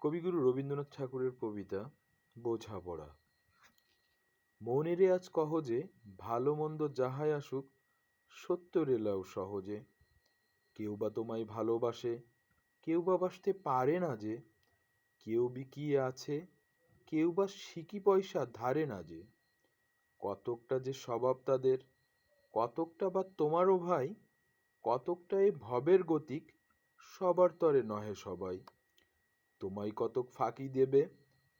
কবিগুরু রবীন্দ্রনাথ ঠাকুরের কবিতা বোঝাপড়া মনেরে আজ কহ যে, ভালো মন্দ যাহাই আসুক সত্য রেলাও সহজে। কেউ বা তোমায় ভালোবাসে, কেউ বা বাসতে পারে না যে। কেউ বিকিয়ে আছে, কেউ বা সিকি পয়সা ধারে না যে। কতকটা যে স্বভাব তাদের, কতকটা বা তোমারও ভাই, কতকটা এ ভবের গতিক, সবার তরে নহে সবাই। তোমায় কতক ফাঁকি দেবে,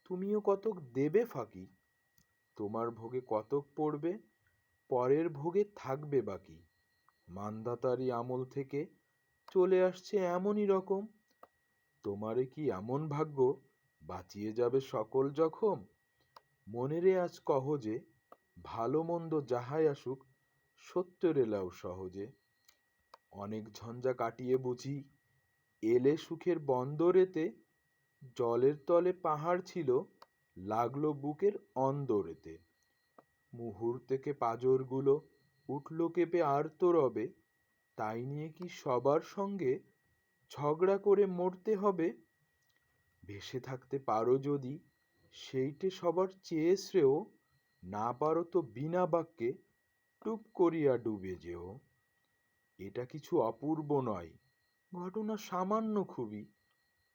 তুমিও কতক দেবে ফাঁকি। তোমার ভোগে কতক পড়বে, পরের ভোগে থাকবে বাকি। মান্ধাতারি আমল থেকে চলে আসছে এমনই রকম। তোমারে কি এমন ভাগ্য, বাঁচিয়ে যাবে সকল জখম? মনেরে আজ কহ যে, ভালো মন্দ যাহাই আসুক, সত্যের এলাও সহজে। অনেক ঝঞ্ঝা কাটিয়ে বুঝি, এলে সুখের বন্দরেতে জলের তলে পাহাড় ছিল, লাগল বুকের অন্দরেতে। মুহূর্তেকে পাজরগুলো উঠল কেঁপে আর তো রবে তাই নিয়ে কি সবার সঙ্গে ঝগড়া করে মরতে হবে? ভেসে থাকতে পারো যদি, সেইটে সবার চেয়ে শ্রেয়, না পারো তো বিনা বাক্যে টুপ করিয়া ডুবে যেও। এটা কিছু অপূর্ব নয়, ঘটনা সামান্য খুবই।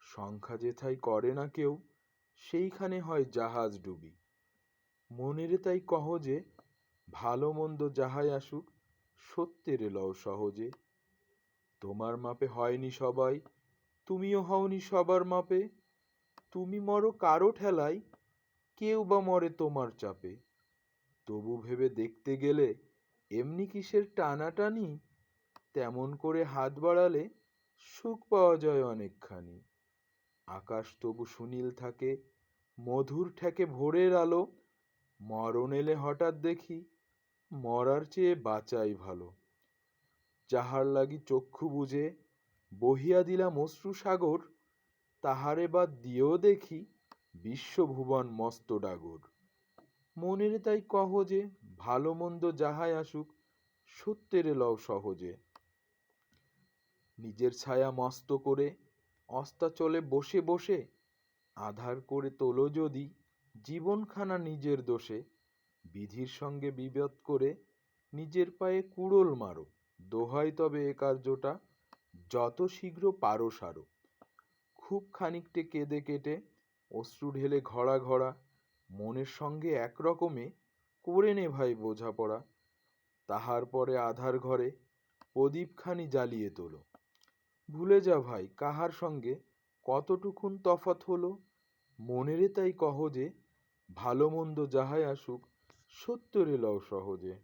সংখ্যা যেথায় করে না কেউ, সেইখানে হয় জাহাজ ডুবি। মনেরে তাই কহ যে, ভালো মন্দ যাহাই আসুক, সত্যের লও সহজে। তোমার মাপে হয়নি সবাই, তুমিও হওনি সবার মাপে। তুমি মরো কারও ঠেলায়, কেউ বা মরে তোমার চাপে। তবু ভেবে দেখতে গেলে, এমনি কিসের টানাটানি? তেমন করে হাত বাড়ালে সুখ পাওয়া যায় অনেকখানি। আকাশ তবু সুনীল থাকে, মধুর ঠেকে ভোরের আলো, মরণ এলে হঠাৎ দেখি মরার চেয়ে বাঁচাই ভালো। যাহার লাগি চক্ষু বুঝে বহিয়া দিলাম অশ্রু সাগর, তাহারে বাদ দিয়েও দেখি বিশ্বভুবন মস্ত ডাগর। মনের তাই কহ যে, ভালো মন্দ যাহাই আসুক, সত্যের লও সহজে। নিজের ছায়া মস্ত করে অস্তাচলে বসে বসে, আধার করে তোলো যদি, জীবনখানা নিজের দোষে, বিধির সঙ্গে বিবাদ করে নিজের পায়ে কুড়োল মারো, দোহাই তবে এ কার্যটা, যত শীঘ্র পারো সারো। খুব খানিকটে কেঁদে কেটে, অশ্রু ঢেলে ঘড়া ঘড়া, মনের সঙ্গে একরকমে করে নে ভাই বোঝাপড়া, তাহার পরে আধার ঘরে প্রদীপখানি জ্বালিয়ে তোলো। ভুলে যা ভাই, কাহার সঙ্গে কতটুকুন তফাত হলো? মনেরে তাই কহ যে, ভালো মন্দ যাহাই আসুক, সত্যরে লও সহজে।